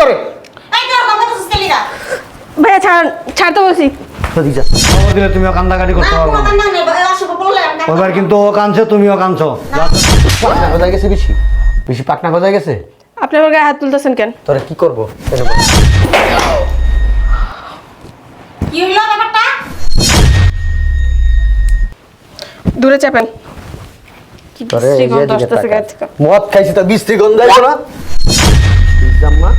তোর কথা তো সুস্কেলিরা ভাইয়া ছাড় ছাড়তে বলছি। সত্যি যা। খবর দিলে তুমিও কান্দাকাটি করতে পারব। কোনো না কান্না নেই এই অশুভ বললে আমি কান্না ওইবার কিন্তু ও কাঁদছে তুমিও কাঁদছো। পাকনা কোথায় গেছে বেশি বেশি পাকনা কোথায় গেছে? আপনি আমার গায়ে হাত তুলতেছেন কেন? তোরা কি করব? কি হইল ব্যাপারটা? দূরে চাপেন। মদ খাইছি তো বৃষ্টি গন্ধ আইছো না জাম্মা।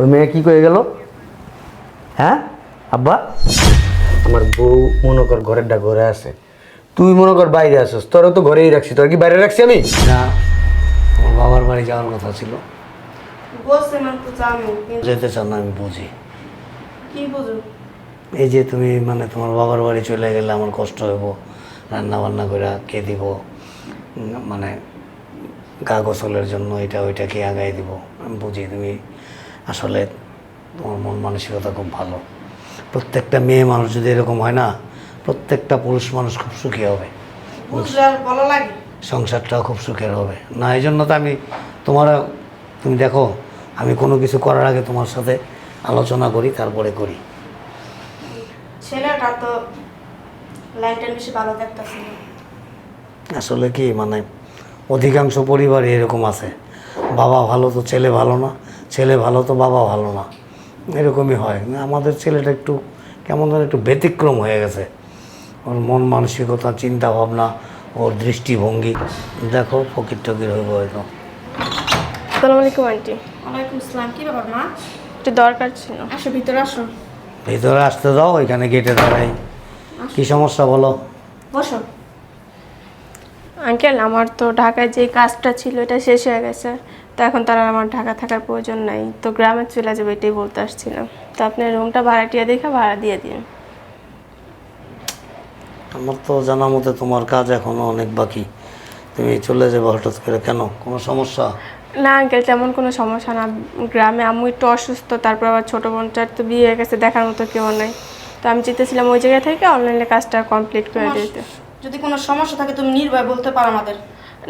ওই মেয়ে কি করে গেল? হ্যাঁ? আব্বা? আমার বউ মনে কর ঘরের ডা ঘরে আছে। তুই মনে কর বাইরে আসিস তোরা তো ঘরেই রাখছি তোর কি বাইরে রাখছি আমি? না আমার বাবার বাড়ি যাওয়ার কথা ছিল। যেতে চান না আমি বুঝি। কি বুঝো? এই যে তুমি মানে তোমার বাবার বাড়ি চলে গেলে আমার কষ্ট হইব রান্না বান্না করে কে দিব? মানে গা গোসলের জন্য এটা ওইটা কে আগাই দিব। আমি বুঝি তুমি আসলে তোমার মন মানসিকতা খুব ভালো। প্রত্যেকটা মেয়ে মানুষ যদি এরকম হয় না প্রত্যেকটা পুরুষ মানুষ খুব সুখী হবে। সংসারটাও খুব সুখের হবে। না এই জন্য তো আমি তোমার তুমি দেখো আমি কোনো কিছু করার আগে তোমার সাথে আলোচনা করি তারপরে করি। ছেলেটা তো লাইনটা বেশি ভালো দেখতেছে আসলে কি মানে অধিকাংশ পরিবারে এরকম আছে। বাবা ভালো তো ছেলে ভালো না ছেলে ভালো তো বাবা ভালো না। এরকমই হয়। আমাদের ছেলেটা একটু কেমন যেন একটু ব্যতিক্রম হয়ে গেছে। ওর মন মানসিকতা চিন্তা ভাবনা ওর দৃষ্টিভঙ্গি। দেখো ফকির টকির হইব হয়তো। আসসালামু আলাইকুম আন্টি। ওয়ালাইকুম আসসালাম। কি ব্যাপার মা? একটু দরকার ছিল। আসো ভিতরে আসো। ভিতরে আসতে দাও ওইখানে গেটে দাঁড়াই। কি সমস্যা বলো? বসো। আঙ্কেল আমার তো ঢাকায় যে কাজটা ছিল এটা শেষ হয়ে গেছে। তো এখন তার আমার ঢাকা থাকার প্রয়োজন নাই। তো গ্রামে চলে যাবে এটাই বলতে আসছিলাম। তো আপনি রুমটা ভাড়াটিয়া দেখে ভাড়া দিয়ে দিন। আমার তো জানা মতে তোমার কাজ এখনও অনেক বাকি। তুমি চলে যাবে হঠাৎ করে কেন? কোনো সমস্যা? না আঙ্কেল তেমন কোনো সমস্যা না। গ্রামে আম্মু একটু অসুস্থ তারপর আবার ছোটো বোনটার তো বিয়ে হয়ে গেছে দেখার মতো কেউ নাই। তো আমি চেতেছিলাম ওই জায়গা থেকে অনলাইনে কাজটা কমপ্লিট করে দিতে। যদি কোনো সমস্যা থাকে তুমি নির্ভয় বলতে পারো আমাদের।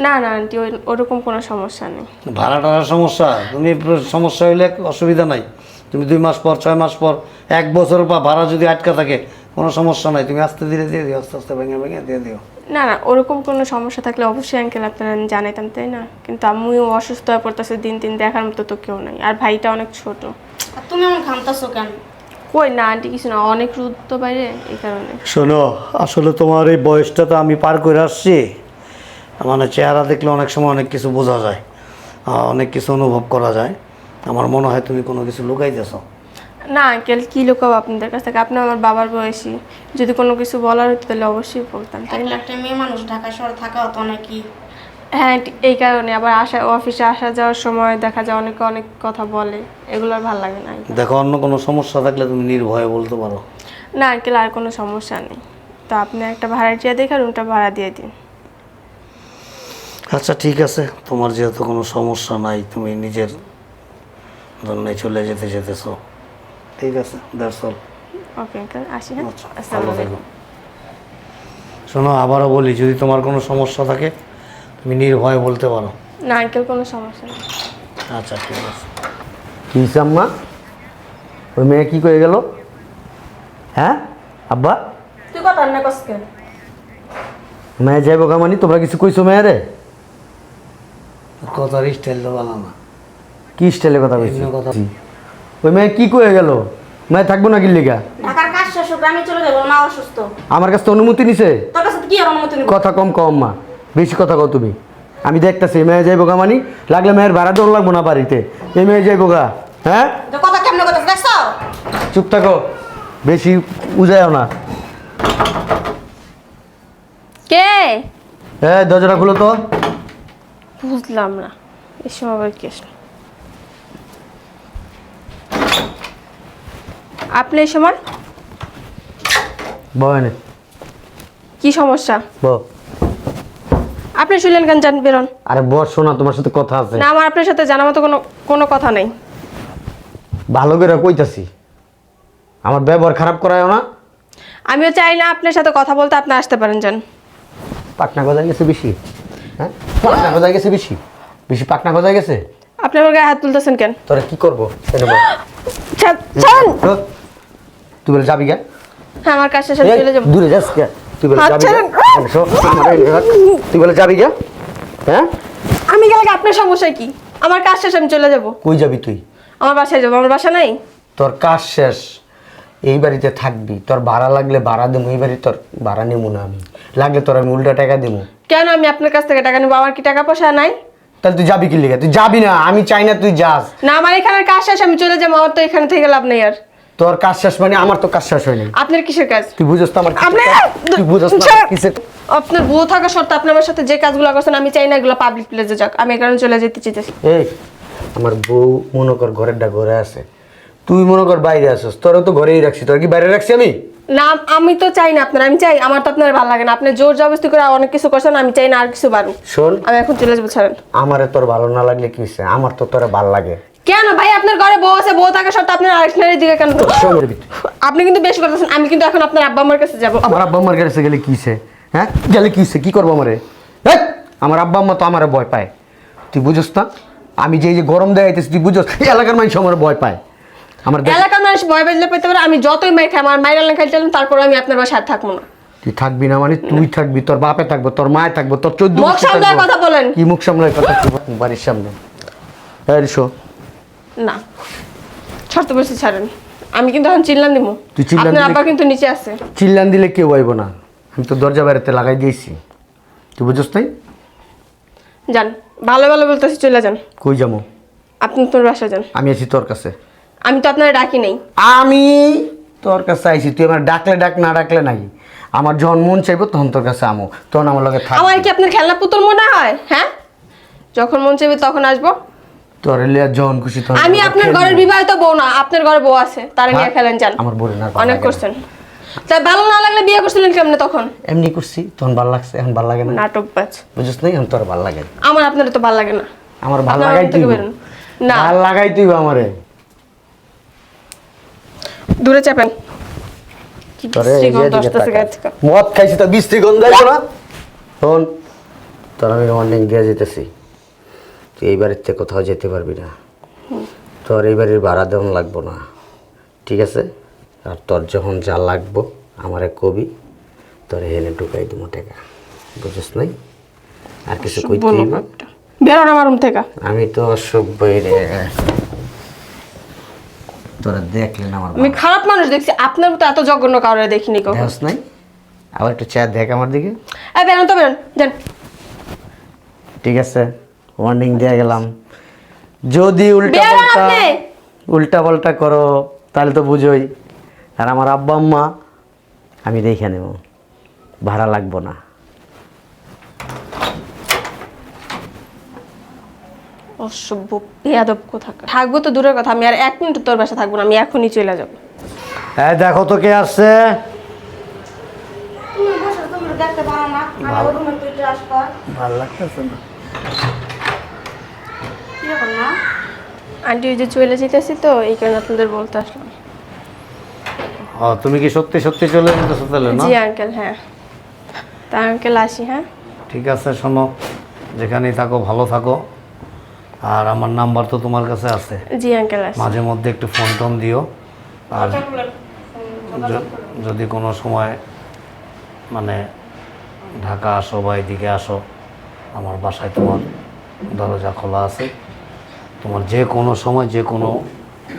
না না আন্টি ওই ওরকম কোনো সমস্যা নেই। ভাড়া টাড়ার সমস্যা? তুমি সমস্যা হইলে অসুবিধা নাই। তুমি দুই মাস পর ছয় মাস পর এক বছর বা ভাড়া যদি আটকা থাকে কোনো সমস্যা নাই। তুমি আস্তে ধীরে দিয়ে দিও আস্তে আস্তে ভেঙে ভেঙে দিয়ে দিও। না না ওরকম কোনো সমস্যা থাকলে অবশ্যই আঙ্কেল আপনারা জানাইতাম তাই না? কিন্তু আম্মুও অসুস্থ হয়ে পড়তেছে দিন দিন দেখার মতো তো কেউ নাই। আর ভাইটা অনেক ছোট। আর তুমি এমন ঘামতাছো কেন? কই না আন্টি কিছু না অনেক রোদ তো বাইরে এই কারণে। শোনো আসলে তোমার এই বয়সটা তো আমি পার করে আসছি। মানে চেহারা দেখলে অনেক সময় অনেক কিছু বোঝা যায় অনেক কিছু অনুভব করা যায়। আমার মনে হয় তুমি কোনো কিছু লুকাইতেছো। না আঙ্কেল কি লুকাবো আপনাদের কাছ থেকে? আপনি আমার বাবার বয়সী। যদি কোনো কিছু বলার হতো তাহলে অবশ্যই বলতাম তাই না? একটা মেয়ে মানুষ ঢাকা শহরে থাকা হতো নাকি হ্যাঁ এই কারণে আবার আসা অফিসে আসা যাওয়ার সময় দেখা যায় অনেকে অনেক কথা বলে এগুলো আর ভালো লাগে না দেখো অন্য কোনো সমস্যা থাকলে তুমি নির্ভয়ে বলতে পারো। না আঙ্কেল আর কোনো সমস্যা নেই। তো আপনি একটা ভাড়া ভাড়াটিয়া দেখে রুমটা ভাড়া দিয়ে দিন। আচ্ছা ঠিক আছে। তোমার যেহেতু কোনো সমস্যা নাই তুমি নিজের জন্য চলে যেতে যেতেছো। ঠিক আছে দ্যাটস অল ওকে আঙ্কেল আসি হ্যাঁ? আচ্ছা আসসালামু আলাইকুম। শোনো আবারও বলি যদি তোমার কোনো সমস্যা থাকে তুমি নির্ভয়ে বলতে পারো। না আঙ্কেল কোনো সমস্যা নেই। আচ্ছা ঠিক আছে। কি আম্মা ওই মেয়ে কি করে গেল? হ্যাঁ? আব্বা? তুই কথা না কসকে মেয়ে যাইব কামানি তোমরা কিছু কইছো মেয়েরে? কথার স্টাইল তো ভালো না। কি স্টাইলে কথা কইছি? কথা ওই মেয়ে কি কয়ে গেল? মেয়ে থাকব না কি লিগা ঢাকার কাজ শেষ হোক আমি চলে যাব মা অসুস্থ। আমার কাছে তো অনুমতি নিছে। তোর কাছে কি আর অনুমতি নেব? কথা কম কম মা বেশি কথা কও তুমি। আমি দেখতেছি মেয়ে যাইব গা মানি লাগলে মেয়ের ভাড়া দৌড় লাগবো না বাড়িতে। এই মেয়ে যাইব গা হ্যাঁ? তো কথা কেমনে কথা দেখছ? চুপ থাকো বেশি উজায়ও না। কে? হ্যাঁ দরজাটা খুলো তো। বুঝলাম না এই সময় আবার কে আসলো? আপনি এই সময়? বয়নে কি সমস্যা? ব আপনি শুনলেন কেন জান বেরোন? আরে বস শোনা তোমার সাথে কথা আছে। না আমার আপনার সাথে জানার মতো কোনো কোনো কথা নেই। ভালো করে কইতাছি। আমার ব্যবহার খারাপ করায় না। আমিও চাই না আপনার সাথে কথা বলতে আপনি আসতে পারেন যান পাকনা গজায় গেছে বেশি। হ্যাঁ? পাকনা গজায় গেছে বেশি। বেশি পাকনা গজায় গেছে? আপনি আমার গায়ে হাত তুলতেছেন কেন? তোরা কি করব। ছাড়- তুই বলে যাবি কে হ্যাঁ আমার এই, চলে যাব। দূরে যাস কে? তুই বলে যাবি তুই বলে যাবি কে হ্যাঁ? আমি গেলে আপনার সমস্যা কি? আমার কাজ শেষে আমি চলে যাব। কই যাবি তুই? আমার বাসায় যাব আমার বাসা নাই? তোর কাজ শেষ এই বাড়িতে থাকবি। তোর ভাড়া লাগলে ভাড়া দেবো এই বাড়ি তোর ভাড়া নেব না আমি। লাগলে তোর আমি উল্টা টাকা দেবো কেন আমি আপনার কাছ থেকে টাকা নেব? আমার কি টাকা পয়সা নাই? তাহলে তুই যাবি কি লিগে? তুই যাবি না আমি চাই না তুই যাস। না আমার এখানে কাজ শেষ আমি চলে যাব আমার তো এখানে থেকে লাভ নেই আর। তোর কাজ শেষ মানে আমার তো কাজ শেষ হয়নি। আপনার কিসের কাজ? তুই বুঝস তো আমার আপনি? তুই বুঝস না কিসের আপনার বউ থাকা সত্ত্বে আপনি আমার সাথে যে কাজগুলো করছেন আমি চাই না এগুলো পাবলিক প্লেসে যাক। আমি এখানে চলে যেতে চাইতেছি। এই আমার বউ মনে কর ঘরের ডা ঘরে আছে। তুই মনে কর বাইরে আসস তোরা তো ঘরেই রাখছি। তোর কি বাইরে রাখছি আমি? না আমি তো চাই না আপনার। আমি চাই আমার তো আপনার ভালো লাগে না। আপনি জোর জবরদস্তি করে অনেক কিছু করছেন আমি চাই না আর কিছু বাড়ুক। শোন। আমি এখন চলে যাব ছাড়েন। আমারে তোর ভালো না লাগলে কি আমার তো তোর ভালো লাগে। আপনার বউ আছে বউ থাকা সত্ত্বে আপনার আরেকজনের দিকে কেন আপনি কিন্তু বেশি করতেছেন আমি কিন্তু এখন আপনার আব্বা আমার কাছে যাব। আমার আব্বা আম্মার কাছে গেলে কি হয়েছে হ্যাঁ? গেলে কি হয়েছে কি করব আমারে? আমার আব্বা আম্মা তো আমার ভয় পায়। তুই বুঝস না? আমি যে এই যে গরম দেয় তুই বুঝস? এই এলাকার মানুষ আমার ভয় পায়। আমার এলাকার মানুষ ভয় বাজলে পেতে পারে আমি যতই মাই খাই আমার মায়ের খাই চলেন তারপর আমি আপনার বাসায় আর থাকব না। তুই থাকবি না মানে? তুই থাকবি তোর বাপে থাকব তোর মায়ে থাকব তোর চোদ্দ মুখ সামলায় কথা বলেন। কি মুখ সামলায় কথা? বাড়ির সামনে। রিসো না। ছাড়তে বলছি ছাড়েন। আমি কিন্তু এখন চিল্লান দিব তুই চিল্লান আপনার দিলে- আব্বা কিন্তু নিচে আছে। চিল্লান দিলে কেউ আইব না। আমি তো দরজা বাইরেতে লাগাই দিয়েছি। তুই বুঝস নাই? যান ভালো ভালো বলতেছি চলে যান। কই যাব? আপনি তোর বাসায় যান। আমি আছি তোর কাছে। আমি তো আপনার ডাকি নেই। আমি তোর কাছে আইছি। তুই আমার ডাকলে ডাক না ডাকলে নাই। আমার যখন মন চাইব তখন তোর কাছে আমো। তখন আমার লগে থাক। আমার কি আপনার খেলনা পুতুল মনে হয়? হ্যাঁ? যখন মন চাইবে তখন আসব। তোর লিয়া যখন খুশি তখন আমি আপনার ঘরের বিবাহিত বউ না আপনার ঘরে বউ আছে তারা নিয়ে হ্যাঁ? খেলেন যান। আমার বোরে না অনেক করছেন। তাই ভালো না লাগলে বিয়ে করছিলেন কেমনে তখন? এমনি করছি তখন ভালো লাগছে এখন ভালো লাগে না। নাটক বাজ। বুঝছ নাই এখন তোর ভালো লাগে আমার আপনার তো ভালো লাগে না। আমার ভালো লাগাই তুই না। ভালো লাগাই তুই আমারে। দূরে চাপেন। গায়ে। মদ খাইছি তো বৃষ্টি গন্ধ আছে না। শোন তোর আমি ওয়ার্নিং দিয়ে যেতেছি তুই এই বাড়ির থেকে কোথাও যেতে পারবি না। তোর এই বাড়ির ভাড়া দেওয়ান লাগবো না। ঠিক আছে? আর তোর যখন যা লাগবো আমারে কবি তোর হেনে ঢুকাই দেবো টাকা বুঝিস নাই? আর কিছু কইতে বেরোন আমার রুম থেকে। আমি তো অসভ্যই রে তোরা দেখলেন আমার আমি খারাপ মানুষ দেখছি। আপনার মতো এত জঘন্য কাউরে দেখিনি কখন। দেখ নাই? আবার একটু চেয়ার দেখ আমার দিকে। এই বেরোন তো বেরোন। যান ঠিক আছে। ওয়ার্নিং দিয়ে গেলাম। যদি উল্টা পাল্টা উল্টা পাল্টা করো তাহলে তো বুঝোই। আর আমার আব্বা আম্মা আমি দেখে নেব। ভাড়া লাগবো না। অসভ্য বেয়াদব কোথাকা থাকব তো দূরের কথা আমি আর এক মিনিট তোর বাসা থাকব না আমি এখনই চলে যাব। হ্যাঁ দেখো তো কে আসছে। তুমি বসে তুমি দেখতে পারো না আমার রুমে তুই ট্রাস কর ভালো লাগতেছে না। আন্টি ওই যে চলে যেতেছি তো এই কারণে আপনাদের বলতে আসলাম। ও তুমি কি সত্যি সত্যি চলে যেতেছো তাহলে না? জি আঙ্কেল হ্যাঁ। তা আঙ্কেল আসি হ্যাঁ? ঠিক আছে শোনো যেখানেই থাকো ভালো থাকো। আর আমার নাম্বার তো তোমার কাছে আছে। জি আঙ্কেল আসি। মাঝে মধ্যে একটু ফোন টোন দিও। আর যদি কোনো সময় মানে ঢাকা আসো বা এদিকে আসো আমার বাসায় তোমার দরজা খোলা আছে। তোমার যে কোনো সময় যে কোনো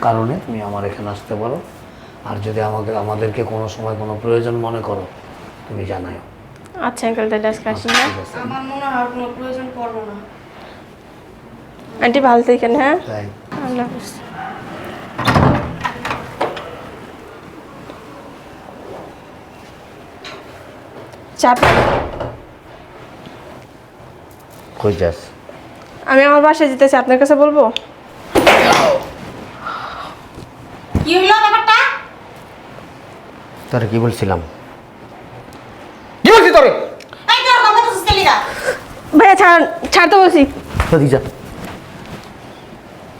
কারণে তুমি আমার এখানে আসতে পারো। আর যদি আমাকে আমাদেরকে কোনো সময় কোনো প্রয়োজন মনে করো তুমি জানাও আচ্ছা আঙ্কেল তাহলে আজকে আসি আছে। আমার মনে হয় কোনো প্রয়োজন পড়ব না। আন্টি ভালো থাকেন হ্যাঁ? আল্লাহ হাফিজ। চাপ। কই যাস? আমি আমার বাসায় যেতেছি আপনার কাছে বলব? কি হইল ব্যাপারটা? তোরে কি বলছিলাম? কি বলছি তোরে? এই তোর কথা তো সিস্টেলিকা ভাইয়া ছাড় ছাড়তে বলছি। সদি যা।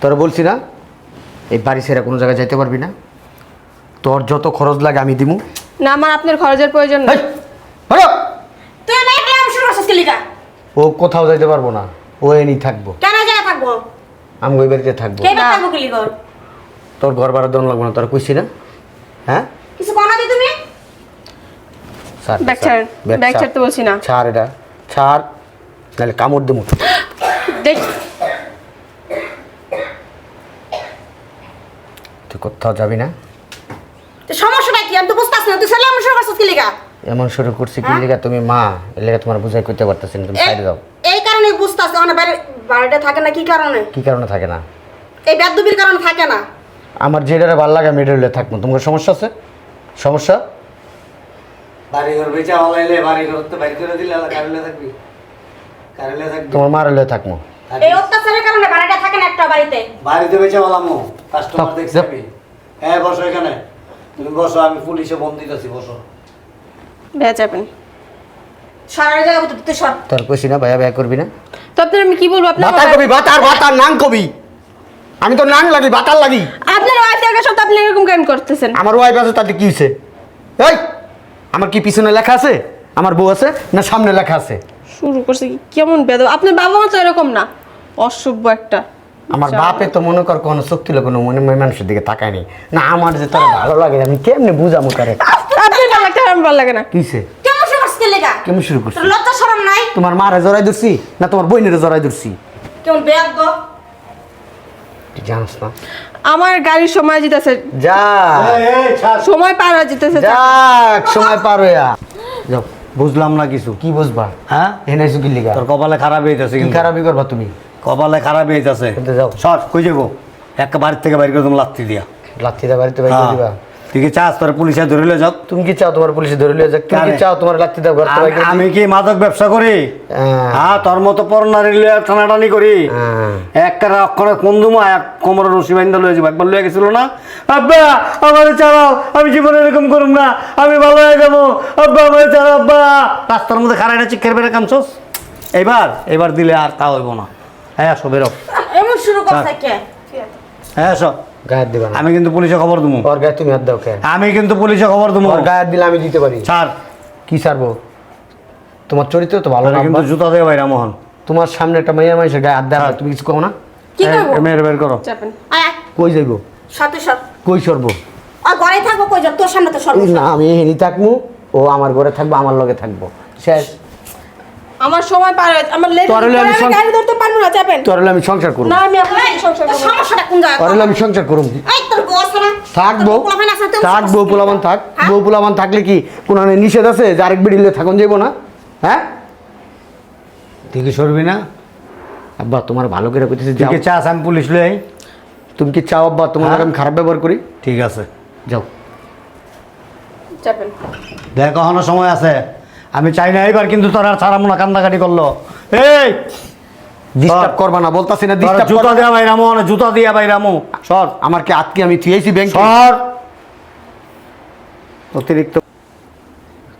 তোরা বলছি না এই বাড়ি ছেড়ে কোনো জায়গায় যাইতে পারবি না। তোর যত খরচ লাগে আমি দিমু। না আমার আপনার খরচের প্রয়োজন নেই। তুই না শুরু সিস্টেলিকা ও কোথাও যাইতে পারব না। ও এনেই থাকব। কেন জায়গা থাকব? আমি ওই বাড়িতে থাকব। কে বেটা বকিলি কর তোর ঘর ভাড়া দেওয়া লাগবে না তোর কইছি না? হ্যাঁ? কিছু কনা দি তুমি। ব্যাগ ব্যাগ ছাড়। ছাড়তে বলছি না। ছাড় এটা ছাড় নাহলে কামড় দেবো। দেখ। তুই কোথাও যাবি না? তো সমস্যাটা কি? আমি তো বুঝতে পারছি না। তুই সালাম শুরু করছিস কি লিগা? এমন শুরু করছি কি লেগে? তুমি মা এর লেগে তোমার বুঝাই করতে পারতেছি না। তুমি সাইডে দাও কারণে বুঝতে পারছি অনেক বাইরে বাড়িটা থাকে না কি কারণে? কি কারণে থাকে না? এই বেদবির কারণে থাকে না। আমার যেটা ভালো লাগে আমি এটা থাকব। তোমার সমস্যা আছে? সমস্যা? বাড়ি ঘর বেচা হলাইলে বাড়ি ঘর তো বাইর করে দিলে কারেলে থাকবি? কারেলে থাকবি? তোমার মার হলে থাকব। এই অত্যাচারের কারণে বাড়িটা থাকে না একটা বাড়িতে। বাড়িতে বেচা হলামো কাস্টমার দেখছি হ্যাঁ বসো এখানে। তুমি বসো আমি পুলিশে বন্দি আছি বসো। ভেয়া সরার জায়গা তুই সর তোর কইছি না ভাইয়া ভাইয়া করবি না। তো আপনার আমি কি বলব? আপনার বাতার কবি বাতার বাতার নাং কবি। আমি তো নাং লাগি বাতার লাগি। আপনার ওয়াইফ দেখা সত্ত্বেও আপনি এরকম কেন করতেছেন? আমার ওয়াইফ আছে তাতে কি হয়েছে এই আমার কি পিছনে লেখা আছে? আমার বউ আছে না সামনে লেখা আছে? শুরু করছে কি কেমন বেদ আপনার বাবা মা তো এরকম না? অসভ্য একটা আমার বাপে তো মনে কর কোনো শক্তি লোক কোনো মনে মনে মানুষের দিকে তাকায়নি। না আমার যে তোর ভালো লাগে আমি কেমনে বুঝামো তারে? আপনার আমার ভালো লাগে না? কিসে কেমন শুরু করছি তোর লজ্জা শরম নাই? তোমার মারে জড়াই ধরছি না তোমার বইনের জড়াই ধরছি? কেমন বেয়াদ গো? তুই জানিস না। আমার গাড়ির সময় যেতেছে যা। সময় পার হয়ে যেতেছে যাক সময় পার হইয়া। যাও বুঝলাম না কিছু। কি বুঝবা? হ্যাঁ? এনে কি লিগা? তোর কপালে খারাপ হইতেছে কি কিন্তু। খারাপই করবা তুমি? কপালে খারাপ হইতেছে কিন্তু যাও। সর কই যাব? একটা বাড়ির থেকে বাইর করে তুমি লাত্তি দিয়া। লাত্তিদা বাড়িতে বাইরে হ্যাঁ। দিবা? তুই কি চাস তোর পুলিশে ধরে লয়ে যাও? তুমি কি চাও তোমার পুলিশে ধরে লিয়ে যাক? তুমি কি? চাও তোমার লাত্তিদা ঘর আমি- কি মাদক ব্যবসা করি? হ্যাঁ। হ্যাঁ তোর মতো পরনারী লিয়ে টানাটানি করি। হ্যাঁ। একটা অক্ষরে কন্দুমা এক কোমরের রশি বাইন্দা লয়ে যাব। একবার লয়ে গেছিল না? আব্বা আমার চালাও আমি জীবনে এরকম করুম না। আমি ভালো হয়ে যাব। আব্বা আমার চালাও আব্বা। রাস্তার মধ্যে খারাই না চিক্ষের বেড়ে কামছস? এইবার এবার দিলে আর তা হইব না। হ্যাঁ আসো বেরো। এমন শুরু করছে কে? হ্যাঁ আসো। গায়ের দিবা আমি কিন্তু পুলিশে খবর দেবো ওর গায়ে তুমি হাত দাও কে? আমি কিন্তু পুলিশে খবর দেবো ওর গায়ে হাত দিলে আমি দিতে পারি। ছাড় কি ছাড়বো? তোমার চরিত্র তো ভালো না কিন্তু। জুতা দিয়ে বাইরা মোহন। তোমার সামনে একটা মেয়ে মানুষের গায়ে হাত দেয় হ্যাঁ। তুমি কিছু কো না? কি করব? মেয়ের বের করো। চাপেন। আয় আয়, কই যাইবো? সাথে সর কই সরবো? আর ঘরে থাকব কই যাব? তোর সামনে তো সর না আমি এখানে থাকব ও আমার ঘরে থাকব আমার লগে থাকব। শেষ। আমার সময় পার হয়ে আমার লেট তোর হলে আমি গাড়ি ধরতে পারব না চাপেন। তোর হলে আমি সংসার করব। না আমি আপনার সংসার করব। সমস্যাটা কোন জায়গায়? তোর হলে আমি সংসার করব। এই তোর বউ আছে না। থাকব তোর পোলাপাইন আছে না, তুই থাক বউ পোলামান থাক। হ্যাঁ? থাকলে কি কোনো নিষেধ আছে যে আরেক বিড়িলে থাকুন যাইবো না? হ্যাঁ? তুই কি সরবি না? আব্বা তোমার ভালো করে কইতেছি যাও। কি চাস আমি পুলিশ লই? তুমি কি চাও আব্বা? তোমার হ্যাঁ? আমি খারাপ ব্যবহার করি। ঠিক আছে। যাও। চাপেন। দেখ কখনো সময় আছে। আমি চাই না এবার কিন্তু তোর আর ছাড়াবো না কান্দাকাটি করল। এই! ডিস্টার্ব করবা না বলতাছি না ডিস্টার্ব জুতা দিয়া ভাই রামো না জুতা দিয়া ভাই রামো। সর। আমার কি আজকে আমি থুয়েছি ব্যাংক সর! অতিরিক্ত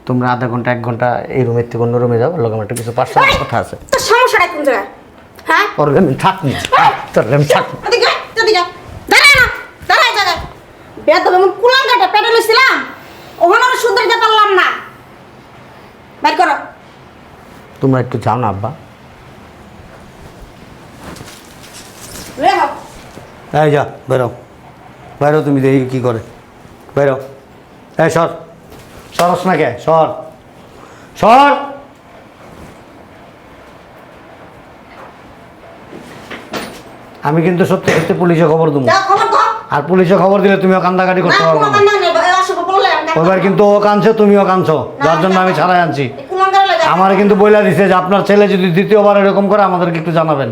তোমরা আধা ঘণ্টা এক ঘণ্টা এই রুমের থেকে অন্য রুমে যাও লগে আমার একটু কিছু পার্সোনাল কথা আছে। তোর সমস্যাটা কোন জায়গায়? হ্যাঁ? তোর এদিকে এদিকে। না। বেদ এমন পেটে লইছিলাম। ওখানে আমি সুন্দর পারলাম না। বের করো। তোমরা একটু যাও না আব্বা। এই যা বেরো বেরো তুমি দেখি কি করে। বেরো এই সর। সরস না কে? সর। সর! আমি কিন্তু সত্যি সত্যি পুলিশে খবর দেবো। আর পুলিশে খবর দিলে তুমিও কান্দাকাটি করতে পারব না কান্না নেই এই অশুভ বললে আমি ডাক্তার ওইবার কিন্তু ও কাঁদছে তুমিও কাঁদছো। যার জন্য আমি ছাড়াই আনছি। আমার কিন্তু বইলা দিছে যে আপনার ছেলে যদি দ্বিতীয়বার এরকম করে আমাদেরকে একটু জানাবেন।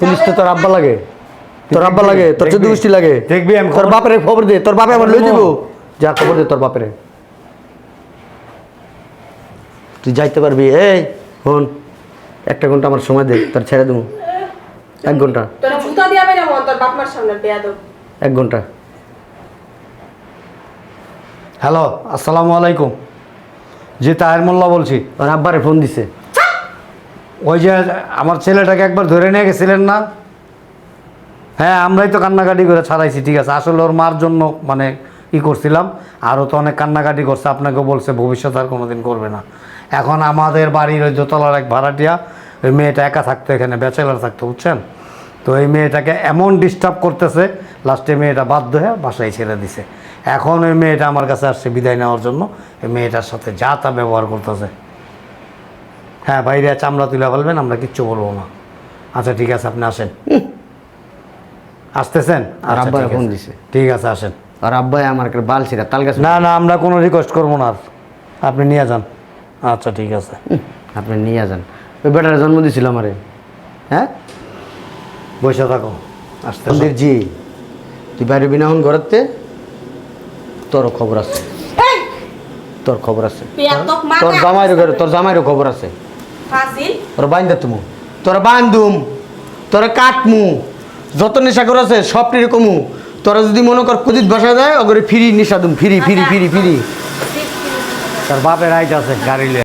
পুলিশ তো তোর আব্বা লাগে। তোর আব্বা লাগে তোর চোদ্দ গোষ্ঠী লাগে। দেখবি আমি তোর বাপরে খবর দে তোর বাপে আমার লই দিব যা খবর দে তোর বাপরে। তুই যাইতে পারবি এই হন একটা ঘণ্টা আমার সময় দে তোর ছেড়ে দেবো। এক ঘণ্টা। তোর জুতা দিয়ে আমি না তোর বাপ মার সামনে বেয়াদব। এক ঘণ্টা। হ্যালো, আসসালামু আলাইকুম। জি তাহের মোল্লা বলছি, ওর আব্বারে ফোন দিছে। ওই যে আমার ছেলেটাকে একবার ধরে নিয়ে গেছিলেন না? হ্যাঁ আমরাই তো কান্নাকাটি করে ছাড়াইছি, ঠিক আছে। আসলে ওর মার জন্য মানে ই করছিলাম। আরও তো অনেক কান্নাকাটি করছে আপনাকে বলছে, ভবিষ্যৎ আর কোনো দিন করবে না। এখন আমাদের বাড়ির ওই দোতলার এক ভাড়াটিয়া, ওই মেয়েটা একা থাকতো এখানে, ব্যাচেলার থাকতো, বুঝছেন? তো এই মেয়েটাকে এমন ডিস্টার্ব করতেছে, লাস্টে মেয়েটা বাধ্য হয়ে বাসায় ছেড়ে দিছে। এখন ওই মেয়েটা আমার কাছে আসছে বিদায় নেওয়ার জন্য। এই মেয়েটার সাথে যা তা ব্যবহার করতেছে। হ্যাঁ বাইরে চামড়া তুলে ফেলবেন আমরা কিচ্ছু বলব না। আচ্ছা ঠিক আছে আপনি আসেন। আসতেছেন? আর আচ্ছা, আব্বাই ফোন দিছে। ঠিক আছে আসেন। আর আব্বাই আমার একটা বাল ছিঁড়া তাল গাছ না না আমরা কোনো রিকোয়েস্ট করব না আর। আপনি নিয়ে যান। আচ্ছা ঠিক আছে। আপনি নিয়ে যান। ওই বেটার জন্ম দিছিল আমারে। হ্যাঁ? বসে থাকো। আসতে জি তুই বাইরে বিনা হন ঘরেতে? তোর খবর আছে। তোর খবর আছে। তোর জামাইর ঘরে তোর জামাইরও খবর আছে। তোর বাইন্দা তুমি। তোর বান্ধুম তোর কাটমু। যত নেশা করে আছে সব কমু। তোরা যদি মনে কর কুদিত বসা যায় ওগরে ফিরি নেশা দুম ফিরি ফিরি ফিরি ফিরি তার বাপের রাইট আছে গাড়ি